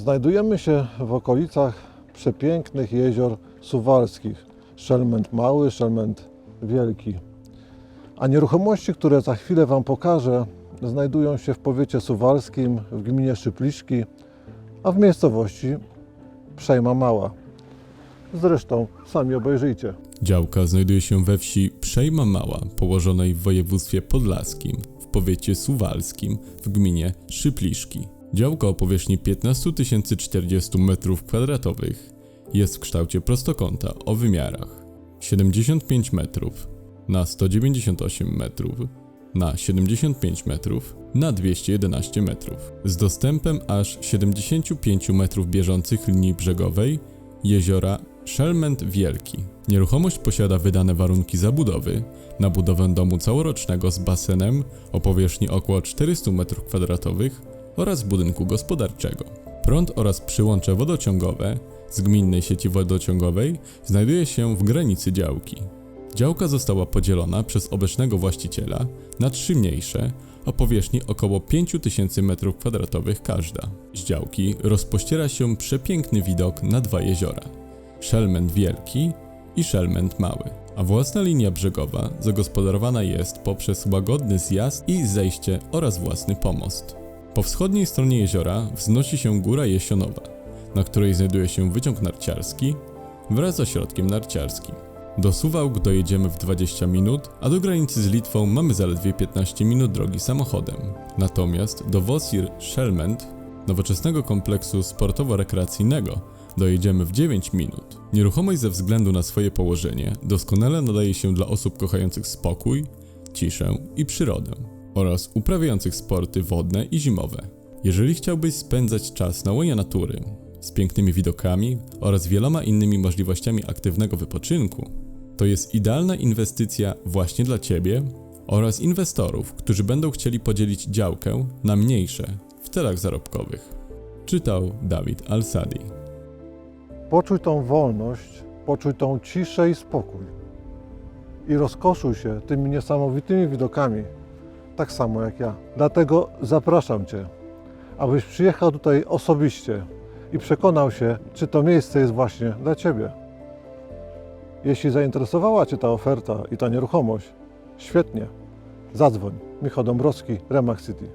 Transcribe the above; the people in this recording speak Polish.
Znajdujemy się w okolicach przepięknych jezior suwalskich. Szelment Mały, Szelment Wielki. A nieruchomości, które za chwilę Wam pokażę, znajdują się w powiecie suwalskim, w gminie Szypliszki, a w miejscowości Przejma Mała. Zresztą sami obejrzyjcie. Działka znajduje się we wsi Przejma Mała, położonej w województwie podlaskim, w powiecie suwalskim, w gminie Szypliszki. Działka o powierzchni 15 040 m2 jest w kształcie prostokąta o wymiarach 75 metrów na 198 metrów na 75 metrów na 211 metrów z dostępem aż 75 metrów bieżących linii brzegowej jeziora Szelment Wielki. Nieruchomość posiada wydane warunki zabudowy na budowę domu całorocznego z basenem o powierzchni około 400 m2 oraz budynku gospodarczego. Prąd oraz przyłącze wodociągowe z gminnej sieci wodociągowej znajduje się w granicy działki. Działka została podzielona przez obecnego właściciela na trzy mniejsze o powierzchni około 5000 m2 każda. Z działki rozpościera się przepiękny widok na dwa jeziora. Szelment Wielki i Szelment Mały, a własna linia brzegowa zagospodarowana jest poprzez łagodny zjazd i zejście oraz własny pomost. Po wschodniej stronie jeziora wznosi się Góra Jesionowa, na której znajduje się wyciąg narciarski wraz z ośrodkiem narciarskim. Do Suwałk dojedziemy w 20 minut, a do granicy z Litwą mamy zaledwie 15 minut drogi samochodem. Natomiast do Wosir Szelment, nowoczesnego kompleksu sportowo-rekreacyjnego, dojedziemy w 9 minut. Nieruchomość ze względu na swoje położenie doskonale nadaje się dla osób kochających spokój, ciszę i przyrodę oraz uprawiających sporty wodne i zimowe. Jeżeli chciałbyś spędzać czas na łonie natury, z pięknymi widokami oraz wieloma innymi możliwościami aktywnego wypoczynku, to jest idealna inwestycja właśnie dla Ciebie oraz inwestorów, którzy będą chcieli podzielić działkę na mniejsze w celach zarobkowych. Czytał Dawid Al-Sadi. Poczuj tą wolność, poczuj tą ciszę i spokój. I rozkoszuj się tymi niesamowitymi widokami, tak samo jak ja. Dlatego zapraszam Cię, abyś przyjechał tutaj osobiście i przekonał się, czy to miejsce jest właśnie dla Ciebie. Jeśli zainteresowała Cię ta oferta i ta nieruchomość, świetnie. Zadzwoń. Michał Dąbrowski, Remax City.